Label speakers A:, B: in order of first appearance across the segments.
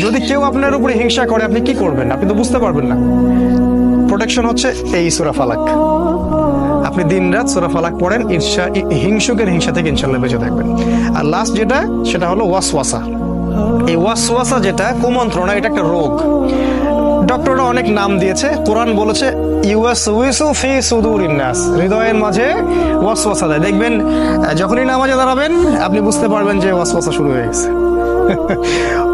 A: যদি কেউ আপনার উপরে হিংসা করে, আপনি কি করবেন? আপনি তো বুঝতে পারবেন না। প্রোটেকশন হচ্ছে এই সুরা ফালাক। আপনি দিন রাত সুরা ফালাক পড়েন ঈর্ষা হিংসুকের হিংসা থেকে ইনশাল্লাহ বেঁচে থাকবেন। আর লাস্ট যেটা, সেটা হলো ওয়াসওয়াসা। এই ওয়াসওয়াসা যেটা, কুমন্ত্রণা, এটা একটা রোগ। ডক্টররা অনেক নাম দিয়েছে। কোরআন বলেছে ইউএস উইসু ফি সুদুর ইন্নাস হৃদয়ের মাঝে ওয়াসওয়াসা দেয়। দেখবেন যখনই নামাজে দাঁড়াবেন, আপনি বুঝতে পারবেন যে ওয়াসওয়াসা শুরু হয়ে গেছে।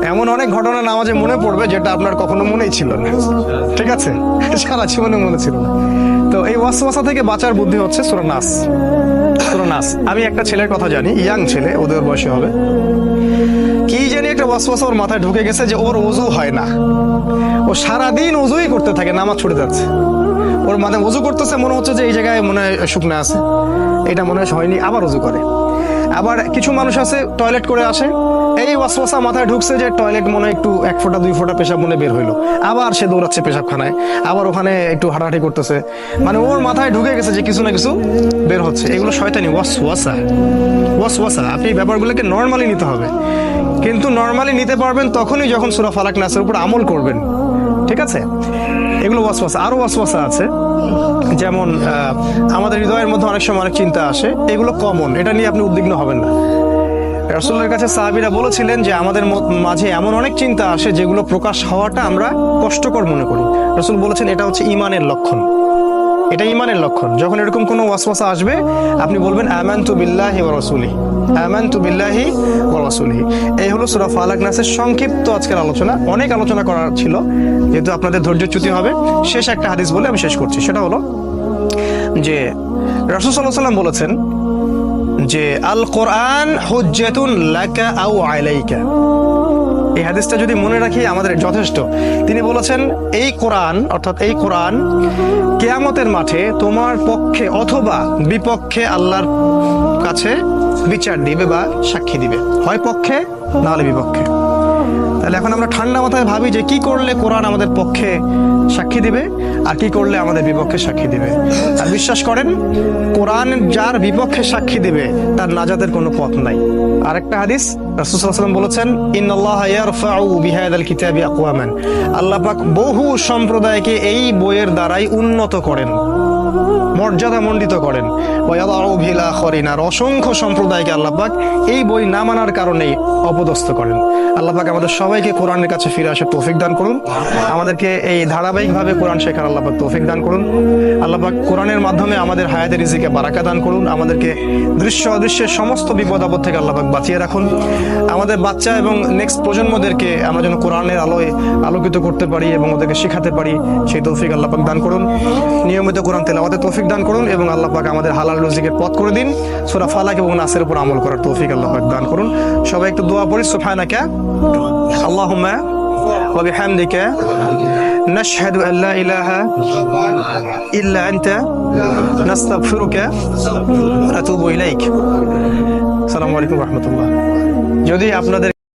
A: এমন অনেক ঘটনা নামাজে মনে পড়বে যেটা আপনার কখনো মনেই ছিল না। ঠিক আছে? সারা জীবনে মনে ছিল না। তো এই ওয়াসওয়াসা থেকে বাঁচার বুদ্ধি হচ্ছে সুরা নাস। সুরা নাস। আমি একটা ছেলের কথা জানি, ইয়াং ছেলে, ওদের বয়সে হবে। কি জানি একটা ওয়াসওয়াসা ওর মাথায় ঢুকে গেছে যে ওর ওজু হয় না। ও সারাদিন ওজুই করতে থাকে, নামাজ ছুটে যাচ্ছে। ওর মানে ওজু করতেছে, মনে হচ্ছে যে এই জায়গায় মনে হয় শুকনো আছে। এটা মনে হয় হয়নি, আবার ওজু করে। আবার কিছু মানুষ আছে টয়লেট করে আসে। এই ওয়াসওয়াসা মাথায় ঢুকছে যে টয়লেট মনে একটু এক ফোঁটা, দুই ফোঁটা পেশাব মনে বের হইল। আবার সে দৌড়াচ্ছে পেশাবখানায়। আবার ওখানে একটু হাঁটাহাঁটি করতেছে। মানে ওর মাথায় ঢুকে গেছে যে কিছু না কিছু বের হচ্ছে। এগুলো শয়তানি, ওয়াসওয়াসা। ওয়াসওয়াসা, আপনি এই ব্যাপারগুলোকে নর্মালি নিতে হবে। কিন্তু নর্মালি নিতে পারবেন তখনই যখন সুরা ফালাক নাসের উপর আমল করবেন। ঠিক আছে? এগুলো ওয়াসওয়াসা, আরও ওয়াসওয়াসা আছে। যেমন আমাদের হৃদয়ের মধ্যে অনেক সময় অনেক চিন্তা আসে। এগুলো কমন এটা নিয়ে আপনি উদ্বিগ্ন হবেন না। রসুলের কাছে সাহাবিরা বলেছিলেন যে, আমাদের মাঝে এমন অনেক চিন্তা আসে যেগুলো প্রকাশ হওয়াটা আমরা কষ্টকর মনে করি। রসুল বলেছেন, এটা হচ্ছে ইমানের লক্ষণ। এটা ইমানের লক্ষণ। যখন এরকম কোনো ওয়াসওয়াসা আসবে, আপনি বলবেন আমান তু বিল্লাহি ওয়া রাসূলি আমান তু বিল্লাহি ওয়া রাসূলি এই হলো সূরা ফালাক নাসের সংক্ষিপ্ত আজকের আলোচনা। অনেক আলোচনা করার ছিল, যেহেতু আপনাদের ধৈর্যচ্যুতি হবে। শেষ একটা হাদিস বলে আমি শেষ করছি। সেটা হলো যে রাসূল সাল্লাল্লাহু আলাইহি বলেছেন যে আল কোরআন হুজ্জাতুন লাকা আও আলাইকা। এই হাদিসটা যদি মনে রাখি, আমাদের যথেষ্ট। তিনি বলেছেন, এই কোরআন, অর্থাৎ এই কোরআন, কেয়ামতের মাঠে তোমার পক্ষে অথবা বিপক্ষে আল্লাহর কাছে বিচার দিবে বা সাক্ষী দিবে। হয় পক্ষে নাহলে বিপক্ষে। তাহলে এখন আমরা ঠান্ডা মাথায় ভাবি যে কি করলে কোরআন আমাদের পক্ষে সাক্ষী দিবে, আর কি করলে আমাদের বিপক্ষে সাক্ষী দিবে। আর বিশ্বাস করেন, কোরআন যার বিপক্ষে সাক্ষী দিবে, তার নাজাদের কোনো পথ নাই। আরেকটা হাদিস রাসূলুল্লাহ বলেছেন কিতাবি আকওয়ামান। আল্লাহ পাক বহু সম্প্রদায়কে এই বইয়ের দ্বারাই উন্নত করেন। মর্যাদা মণ্ডিত করেন। আর অসংখ্য সম্প্রদায়কে আল্লাহ পাক এই বই না মানার কারণেই অপদস্থ করেন। আল্লাহ পাক আমাদের সবাইকে কোরআনের কাছে ফিরে আসে তৌফিক দান করুন। আমাদেরকে এই ধারাবাহিকভাবে কোরআন শেখার আল্লাহ পাক তৌফিক দান করুন। আল্লাহ পাক কোরআনের মাধ্যমে আমাদের হায়াতের রিজিকে বারাকা দান করুন। আমাদেরকে দৃশ্য অদৃশ্যের সমস্ত বিপদ আপদ থেকে আল্লাহ পাক বাঁচিয়ে রাখুন। আমাদের বাচ্চা এবং নেক্সট প্রজন্মদেরকে আমরা যেন কোরআনের আলোয় আলোকিত করতে পারি এবং ওদেরকে শেখাতে পারি, সেই তৌফিক আল্লাহ পাক দান করুন। নিয়মিত কোরআন তেলাওয়াতে তৌফিক দান করুন এবং আল্লাহ পাক আমাদের হালাল রুজিকের পথ করে দিন। সূরা ফালাক এবং নাসের উপর আমল করার তৌফিক আল্লাহ পাক দান করুন। সবাই একটু দোয়া পড়ি, সুবহানাকা। আল্লাহুম্মা ওয়া বিহামদিকা। আন লা ইলাহা ইল্লা আনতা। নাস্তাগফিরুকা ওয়া নাতুবু ইলাইক। আসসালামু আলাইকুম ওয়া রাহমাতুল্লাহ। যদি আপনাদের